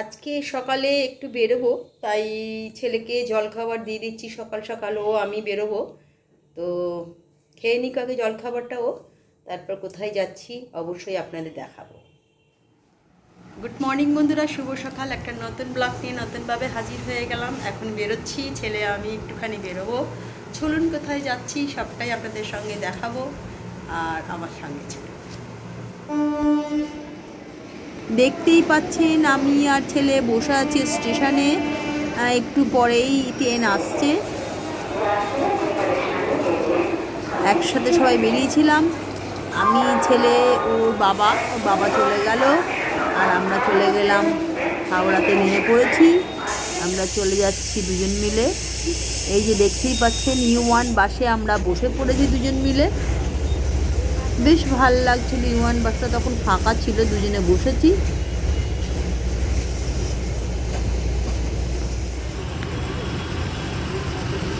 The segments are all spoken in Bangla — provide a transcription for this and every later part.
আজকে সকালে একটু বেরোবো, তাই ছেলেকে জলখাবার দিয়ে দিচ্ছি সকাল সকাল, ও আমি বেরোবো। তো খেয়ে নিক আগে জলখাবারটাও তারপর কোথায় যাচ্ছি অবশ্যই আপনাদের দেখাবো। গুড মর্নিং বন্ধুরা, শুভ সকাল। একটা নতুন ব্লগ নিয়ে নতুনভাবে হাজির হয়ে গেলাম। এখন বেরোচ্ছি, ছেলে আমি একটুখানি বেরোবো। চলুন কোথায় যাচ্ছি, সবটাই আপনাদের সঙ্গে দেখাবো, আর আমার সঙ্গে ছিল। দেখতেই পাচ্ছেন আমি আর ছেলে বসে আছি স্টেশনে। একটু পরেই ট্রেন আসছে। একসাথে সবাই বেরিয়েছিলাম। আমি, ছেলে, ওর বাবা ওর বাবা চলে গেল। আর আমরা চলে গেলাম হাওড়াতে নেমে পড়েছি। আমরা চলে যাচ্ছি দুজন মিলে। এই যে দেখতেই পাচ্ছেন, নিউ ওয়ান বাসে আমরা বসে পড়েছি দুজন মিলে। বেশ ভালো লাগছিল ইউ ওয়ান বাসটা, তখন ফাঁকা ছিল, দুজনে বসেছি।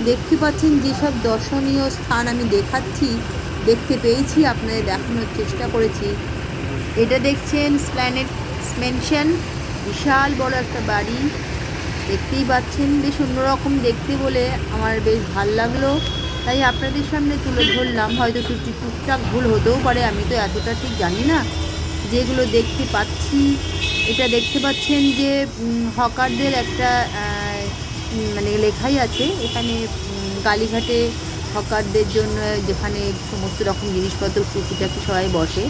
দেখতে পাচ্ছেন যেসব দর্শনীয় স্থান আমি দেখাচ্ছি, দেখতে পেয়েছি, আপনাদের দেখানোর চেষ্টা করেছি। এটা দেখছেন স্প্ল্যানেট মেনশন বিশাল বড় একটা বাড়ি। দেখতেই পাচ্ছেন, বেশ অন্যরকম দেখতে বলে আমার বেশ ভালো লাগল। তাই আপনাদের সামনে তুলে ধরলাম। হয়তো টুকটি টুকটাক ভুল হতেও পারে, আমি তো এতটা ঠিক জানি না। যেগুলো দেখতে পাচ্ছি, এটা দেখতে পাচ্ছেন যে হকারদের একটা মানে লেখাই আছে। এখানে কালীঘাটে হকারদের জন্য যেখানে সমস্ত রকম জিনিসপত্র টুকিটাকি সবাই বসে।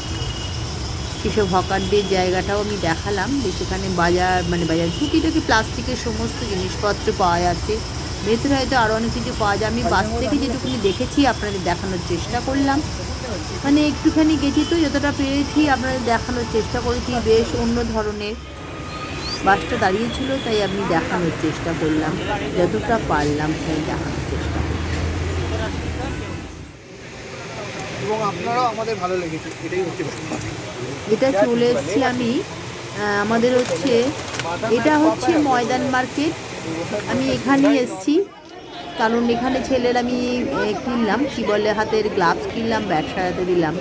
সেসব হকারদের জায়গাটাও আমি দেখালাম যে সেখানে বাজার মানে বাজার টুকিটাকি প্লাস্টিকের সমস্ত জিনিসপত্র পাওয়া যাচ্ছে। ভেতরে হয়তো আরও অনেক কিছু পাওয়া যায়। আমি বাস থেকে যেটুকুনি দেখেছি আপনাদের দেখানোর চেষ্টা করলাম। মানে একটুখানি গেছি তো যতটা পেরেছি আপনাদের দেখানোর চেষ্টা করেছি। বেশ অন্য ধরনের বাসটা দাঁড়িয়েছিল তাই আমি দেখানোর চেষ্টা করলাম। যতটা পারলাম তাই দেখানোর চেষ্টা। এবং আপনারাও আমাদের ভালো লেগেছে এটাই হচ্ছে এটা চলে এসেছি আমি আমাদের হচ্ছে এটা হচ্ছে ময়দান মার্কেট। আমি এখানেই এসেছি, কারণ এখানে ছেলের আমি কিনলাম, কি বলে, হাতের গ্লাভস কিনলাম ব্যাগ সারাতে দিলাম।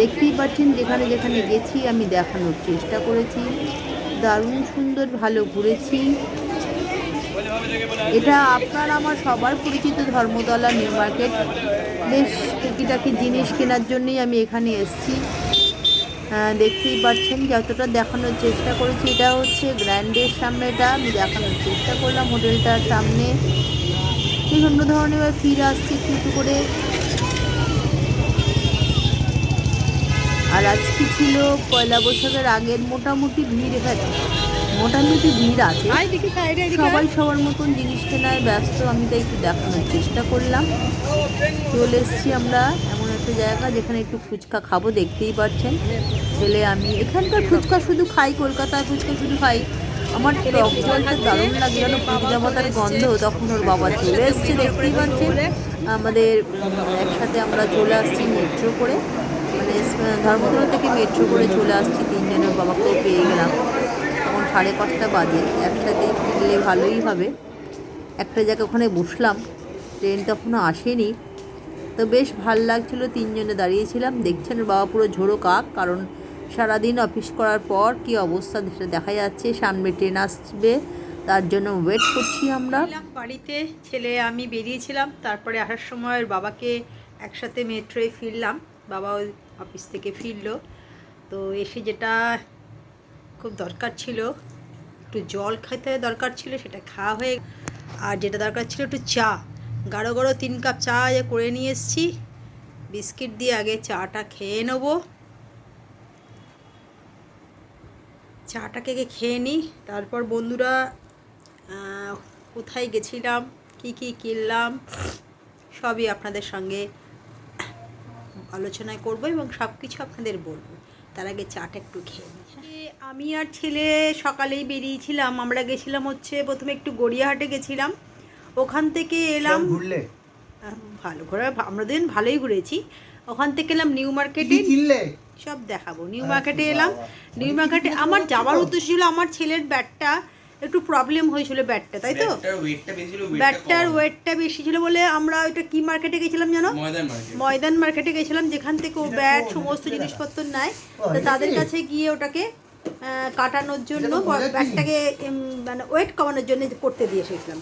দেখতেই পাচ্ছেন, যেখানে যেখানে গেছি, আমি দেখানোর চেষ্টা করেছি। দারুণ সুন্দর, ভালো ঘুরেছি। এটা আপনার আমার সবার পরিচিত ধর্মতলা নিউ মার্কেট বেশ, টুকিটাকি জিনিস কেনার জন্যই আমি এখানে এসেছি। দেখতেই পাচ্ছেন যতটা দেখানোর চেষ্টা করেছি। এটা হচ্ছে গ্র্যান্ডের সামনে এটা আমি দেখানোর চেষ্টা করলাম হোটেলটার সামনে। বিভিন্ন ধরনের এবার ফিরে আসছি একটু করে। আর আজকে ছিল পয়লা বৈশাখের আগের মোটামুটি ভিড় এখানে। মোটামুটি ভিড় আছে। সবাই সবার মতন জিনিস কেনায় ব্যস্ত আমি তাই একটু দেখানোর চেষ্টা করলাম। চলে এসেছি আমরা একটা জায়গা যেখানে একটু ফুচকা খাব দেখতেই পাচ্ছেন। ছেলে আমি এখানকার ফুচকা শুধু খাই কলকাতার ফুচকা শুধু খাই। আমার টক জলটা দারুণ লাগে যেন পুজো মাতার গন্ধ তখন ওর বাবা চলে এসছে দেখতেই পাচ্ছেন। আমাদের একসাথে আমরা চলে আসছি মেট্রো করে। মানে ধর্মতলা থেকে মেট্রো করে চলে আসছি তিনজনের বাবাকেও পেয়ে গেলাম। তখন সাড়ে পাঁচটা বাজে একসাথে ফিরলে ভালোই হবে। একটা জায়গা ওখানে বসলাম ট্রেন তখনও আসেনি। তো বেশ ভালো লাগছিল, তিনজনে দাঁড়িয়েছিলাম। দেখছেন বাবা পুরো ঝোড়ো কাক, কারণ সারাদিন অফিস করার পর কি অবস্থা সেটা দেখা যাচ্ছে, সামনে ট্রেন আসবে, তার জন্য ওয়েট করছি আমরা। বাড়িতে, ছেলে আমি বেরিয়েছিলাম, তারপরে আসার সময় বাবাকে একসাথে মেট্রোয় ফিরলাম, বাবা ওই অফিস থেকে ফিরলো। তো এসে যেটা খুব দরকার ছিল, একটু জল খেতে দরকার ছিল, সেটা খাওয়া হয়ে আর যেটা দরকার ছিল একটু চা। গাঢ় গাঢ় তিন কাপ চা করে নিয়ে এসেছি। বিস্কিট দিয়ে আগে চাটা খেয়ে নেব। চাটাকে খেয়ে নিই তারপর বন্ধুরা কোথায় গেছিলাম? কি কি কিনলাম? সবই আপনাদের সঙ্গে আলোচনায় করব এবং সব কিছু আপনাদের বলব। তার আগে চাটা একটু খেয়ে নিই হ্যাঁ? আমি আর ছেলে সকালেই বেরিয়েছিলাম। আমরা গেছিলাম হচ্ছে প্রথমে একটু গড়িয়াহাটে গেছিলাম। ওখান থেকে এলাম। ঘুরলে? ভালো ঘোরা আমরা দিন ভালোই ঘুরেছি। ওখান থেকে এলাম নিউ মার্কেটে। কিনলে? সব দেখাবো। নিউ মার্কেটে এলাম। নিউ মার্কেটে আমার যাওয়ার উদ্দেশ্য ছিল আমার ছেলের ব্যাটটা। একটু প্রবলেম হয়েছিল ব্যাটটা তাই তো? ব্যাটটার ওয়েটটা বেশি ছিল ব্যাটটার ওয়েটটা বেশি ছিল বলে আমরা ওইটা কি মার্কেটে গেছিলাম জানো? ময়দান মার্কেটে। গেছিলাম যেখান থেকে ও ব্যাট সমস্ত জিনিসপত্র নেয়। তো তাদের কাছে গিয়ে ওটাকে কাটানোর জন্য ব্যাগটাকে মানে ওয়েট কমানোর জন্য করতে দিয়ে এসেছিলাম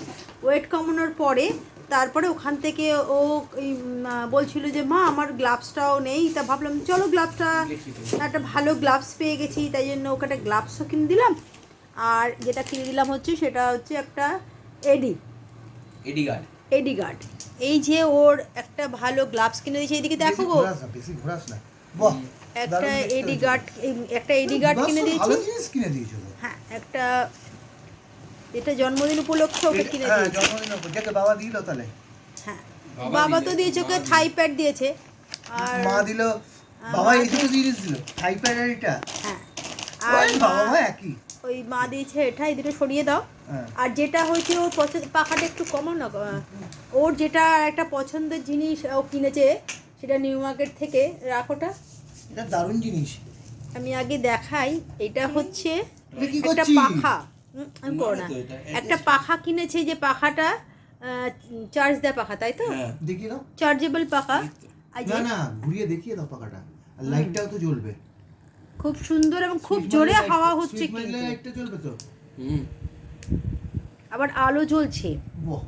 ওয়েট কমানোর পরে তারপরে ওখান থেকে ও বলছিল যে মা আমার গ্লাভসটাও নেই। তা ভাবলাম চলো গ্লাভসটা একটা ভালো গ্লাভস পেয়ে গেছি। তাই জন্য ওকে একটা গ্লাভসও কিনে দিলাম। আর যেটা কিনে দিলাম হচ্ছে সেটা হচ্ছে একটা এডি এডি গার্ড এডি গার্ড এই যে ওর একটা ভালো গ্লাভস কিনে দিয়েছে এইদিকে দেখো গো। বেশি ঘোরাস না। বাহ! একটা এডি গার্ড একটা এডি গার্ড কিনে দিয়েছি। ভালো জিনিস কিনে দিয়েছ হ্যাঁ একটা এটা জন্মদিন উপলক্ষে ওকে কিনে হ্যাঁ, দিয়েছি। জন্মদিন উপর। যাকে বাবা দিল তাহলে। হ্যাঁ বাবা তো দিয়েছে ওকে থাই প্যাড দিয়েছে। আর মা দিল। বাবা এই দুটো জিনিস দিল টাইপের এটা। হ্যাঁ আর আর বাবা মা- একই। ওই মা দিয়েছে এটা এই দুটো সরিয়ে দাও। হ্যাঁ। আর যেটা হয়েছে ওর পছন্দ পাখাটা একটু কমাও না ওর যেটা একটা পছন্দের জিনিস ও কিনেছে সেটা নিউ মার্কেট থেকে রাখোটা এটা দারুণ জিনিস। আমি আগে দেখাই এটা হচ্ছে এটা একটা পাখা। না। একটা পাখা কিনেছে যে পাখাটা চার্জ দেয় পাখা তাই তো? হ্যাঁ। দাও। চার্জেবল পাখা। আর না না ঘুরিয়ে দেখিয়ে দাও পাকাটা আর লাইটটাও তো জ্বলবে। খুব সুন্দর এবং খুব জোরে হাওয়া হচ্ছে কিন্তু। লাইটটা জ্বলবে তো? হুম। আবার আলো জ্বলছে। বাহ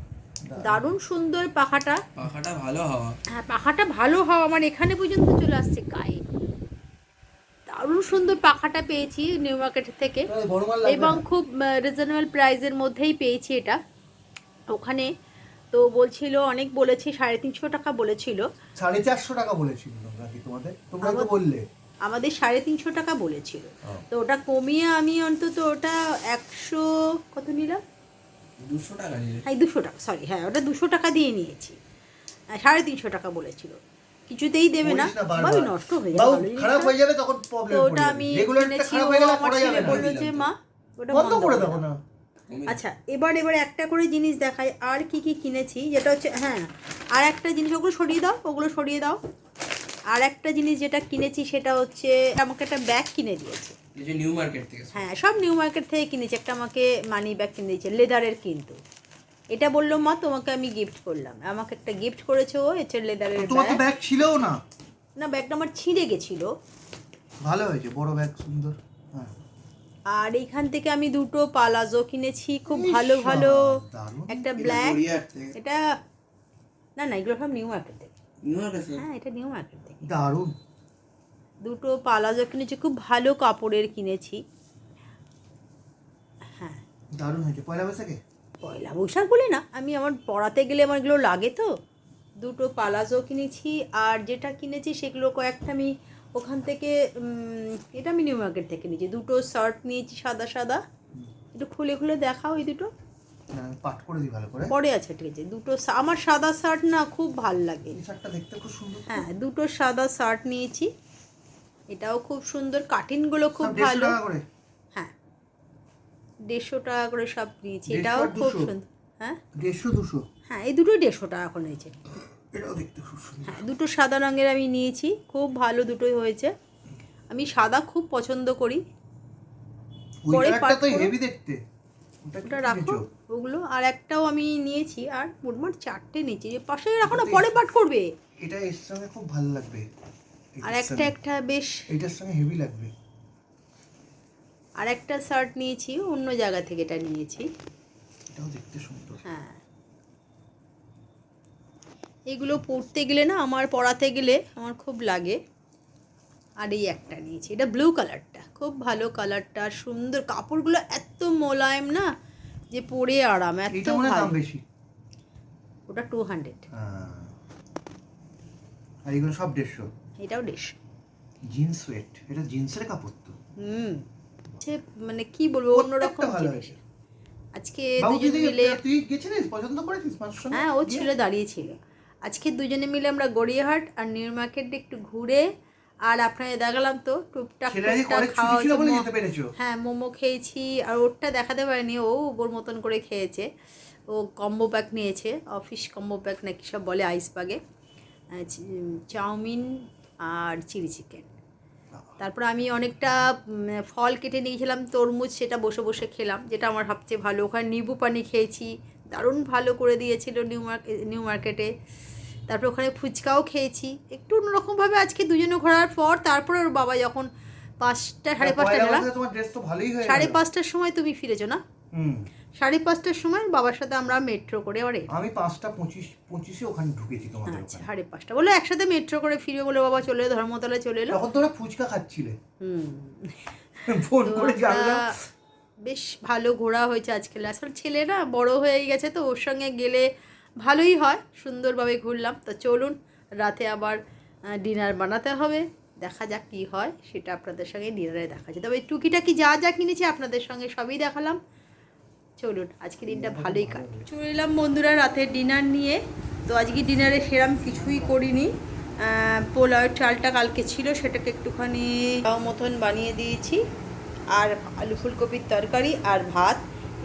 দারুণ। সুন্দর পাখাটা। পাখাটা ভালো হাওয়া। হ্যাঁ পাখাটা ভালো হাওয়া। আমার এখানে পর্যন্ত চলে আসছে। গায়ে সুন্দর পাখাটা পেয়েছি নিউ মার্কেট থেকে। এবং খুব রিজনেবল প্রাইসের মধ্যেই পেয়েছি এটা। ওখানে তো বলছিল অনেক বলেছে সাড়ে তিনশো টাকা বলেছিল। সাড়ে চারশো টাকা বলেছিল নাকি তোমাদের? তোমরা তো বললে। আমাদের সাড়ে তিনশো টাকা বলেছিল। তো ওটা কমিয়ে আমি অন্তত ওটা একশো কত নিলাম? দুশো টাকা হ্যাঁ দুশো টাকা সরি হ্যাঁ ওটা দুশো টাকা দিয়ে নিয়েছি। সাড়ে তিনশো টাকা বলেছিল। কিছুতেই দেবে না। বাবু নষ্ট হয়ে যাবে খারাপ হয়ে যাবে তখন প্রবলেম তো ওটা আমি কিনেছি ও আমার ছেলে বলল যে মা ওটা বন্ধ করে দাও দেবো না। আচ্ছা এবার এবার একটা করে জিনিস দেখাই আর কি কি কিনেছি যেটা হচ্ছে হ্যাঁ আর একটা জিনিস ওগুলো সরিয়ে দাও ওগুলো সরিয়ে দাও। আর একটা জিনিস যেটা কিনেছি সেটা হচ্ছে আমাকে একটা ব্যাগ কিনে দিয়েছে। নিউ মার্কেট থেকে হ্যাঁ সব নিউ মার্কেট থেকে কিনেছি। একটা আমাকে মানি ব্যাগ কিনে দিয়েছে লেদারের কিন্তু। এটা বলল মা তোমাকে আমি গিফট করলাম। আমাকে একটা গিফট করেছে ও হচ্ছে লেদারের তোমার তো ব্যাগ ছিল ছিলও না। না ব্যাগটা আমার ছিঁড়ে গেছিল। ভালো হয়েছে বড় ব্যাগ সুন্দর। হ্যাঁ। আর এইখান থেকে আমি দুটো পালাজো কিনেছি খুব ভালো ভালো। একটা ব্ল্যাক এটা না না এগুলো সব নিউ মার্কেট থেকে। নিউ মার্কেট থেকে? হ্যাঁ এটা নিউ মার্কেট থেকে। দারুণ। দুটো পালাজো কিনেছি খুব ভালো কাপড়ের কিনেছি। হ্যাঁ। দারুণ হয়েছে। পয়লা বৈশাখে? পয়লা বৈশাখ বলে না আমি আমার পড়াতে গেলে আমার এগুলো লাগে তো। দুটো পালাজো কিনেছি আর যেটা কিনেছি সেগুলো কয়েকটা আমি ওখান থেকে এটা আমি নিউ মার্কেট থেকে নিয়েছি। দুটো শার্ট নিয়েছি সাদা সাদা। একটু খুলে খুলে দেখাও ওই দুটো। পাঠ করে দিই ভালো করে। পরে আছে ঠিক আছে। দুটো আমার সাদা শার্ট না খুব ভালো লাগে। শার্টটা দেখতে খুব সুন্দর হ্যাঁ দুটো সাদা শার্ট নিয়েছি। এটাও খুব সুন্দর কাটিংগুলো খুব ভালো। হ্যাঁ দেড়শো টাকা করে সব নিয়েছি এটাও খুব সুন্দর হ্যাঁ? দেড়শো দুশো? হ্যাঁ এই দুটোই দেড়শো টাকা করে নিয়েছে। এটাও দেখতে খুব সুন্দর। হ্যাঁ দুটো সাদা রঙের আমি নিয়েছি। খুব ভালো দুটোই হয়েছে। আমি সাদা খুব পছন্দ করি। পরে হেভি দেখতে। ওটা রাখো ওগুলো। আর একটাও আমি নিয়েছি। আর মোটমাট চারটে নিয়েছি। পাশে রাখো না পরে পাঠ করবে। এটা এর সঙ্গে খুব ভালো লাগবে। আর একটা একটা বেশ এটার সঙ্গে হেভি লাগবে। আর একটা শার্ট নিয়েছি অন্য জায়গা থেকে এটা নিয়েছি। এটাও দেখতে সুন্দর। হ্যাঁ। এগুলো পরতে গেলে না আমার পরাতে গেলে আমার খুব লাগে। আর এই একটা নিয়েছি এটা ব্লু কালারটা খুব ভালো কালারটা সুন্দর। কাপড়গুলো এত মোলায়েম না যে পরে আরাম এত ভালো। ওটা টু হান্ড্রেড। আর এগুলো সব দেড়শো? এটাও দেশ জিন্স ওয়েট এটা জিন্সের কাপড় তো? হুম। সে মানে কি বলব অন্যরকম জিনিস। আজকে দুজন মিলে তুই গেছিলিস? পছন্দ করেছিস হ্যাঁ ও? ছিল দাঁড়িয়ে ছিল। আজকে দুজনে মিলে আমরা গড়িয়াহাট আর নিউ মার্কেটে একটু ঘুরে আর আপনাদের দেখালাম তো টুকটাক খাওয়া হ্যাঁ মোমো খেয়েছি আর ওরটা দেখাতে পারেনি ও ওর মতন করে খেয়েছে। ও কম্বো প্যাক নিয়েছে অফিস কম্বো প্যাক নাকি সব বলে আইসবাগে আহ, চাউমিন আর চিলি চিকেন। তারপর আমি অনেকটা ফল কেটে নিয়েছিলাম তরমুজ সেটা বসে বসে খেলাম যেটা আমার সবচেয়ে ভালো। ওখানে নিবু পানি খেয়েছি দারুণ ভালো করে দিয়েছিল নিউ মার্কেট নিউ মার্কেটে। তারপর ওখানে ফুচকাও খেয়েছি। একটু অন্যরকমভাবে আজকে দুজনে ঘোরার পর তারপরে ওর বাবা যখন পাঁচটা সাড়ে পাঁচটা হয়ে সাড়ে পাঁচটার সময় তুমি ফিরেছো না? হুম। সাড়ে পাঁচটার সময় বাবার সাথে আমরা মেট্রো করে আবার আমি পাঁচটা পঁচিশ পঁচিশে ওখানে ঢুকেছি তোমাদের আচ্ছা সাড়ে পাঁচটা। বলে একসাথে মেট্রো করে ফিরে বলে বাবা চলে ধর্মতলায় চলে এলো। তখন তোরা ফুচকা খাচ্ছিলে। হুম। ফোন করে জানলাম। বেশ ভালো ঘোরা হয়েছে আজকে আসলে ছেলে না বড় হয়ে গেছে তো ওর সঙ্গে গেলে ভালোই হয়। সুন্দরভাবে ঘুরলাম। তো চলুন রাতে আবার ডিনার বানাতে হবে। দেখা যাক কী হয় সেটা আপনাদের সঙ্গে ডিনারে দেখা যায় তবে টুকিটাকি যা যা কিনেছি আপনাদের সঙ্গে সবই দেখালাম। চলুন আজকে দিনটা ভালোই কাটবে চলে এলাম বন্ধুরা রাতের ডিনার নিয়ে। তো আজকে ডিনারে সেরাম কিছুই করিনি। পোলাওয়ের চালটা কালকে ছিল সেটাকে একটুখানি মতন বানিয়ে দিয়েছি। আর আলু ফুলকপির তরকারি আর ভাত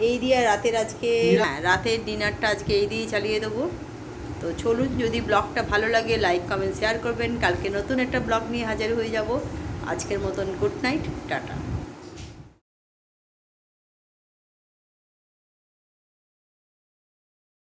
এই দিয়ে রাতের আজকে হ্যাঁ রাতের ডিনারটা আজকে এই দিয়ে চালিয়ে দেবো। তো চলুন যদি ব্লগটা ভালো লাগে লাইক কমেন্ট শেয়ার করবেন। কালকে নতুন একটা ব্লগ নিয়ে হাজির হয়ে যাব। আজকের মতন গুড নাইট টাটা।